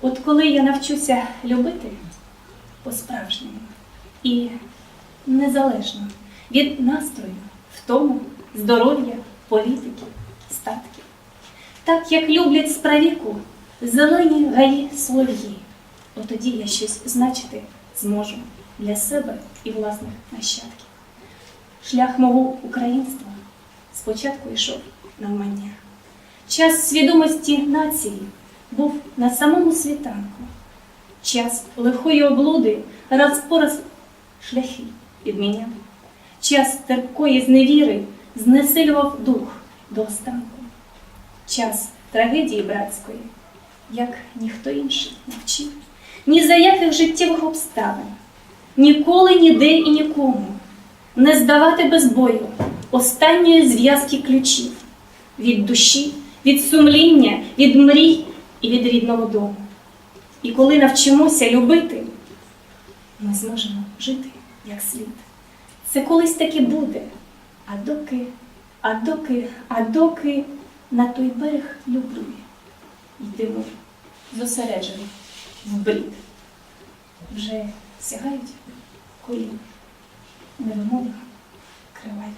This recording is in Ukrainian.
От коли я навчуся любити по-справжньому і незалежно від настрою, втому, здоров'я, політики, статків, так як люблять справіку зелені гаї солов'ї, от тоді я щось значити зможу для себе і власних нащадків. Шлях мого українства спочатку йшов навмання. Час свідомості нації був на самому світанку. Час лихої облуди раз по раз шляхи підміняв. Час терпкої зневіри знесилював дух до останку. Час трагедії братської, як ніхто інший навчив, ні за яких життєвих обставин, ніколи, ніде і нікому не здавати без бою останньої зв'язки ключів від душі, від сумління, від мрій і від рідного дому. І коли навчимося любити, ми зможемо жити як слід. Це колись таки буде. А доки, а доки, а доки на той берег люблю йдемо зосереджені в брід. Вже сягають коліна, невимовно криваві.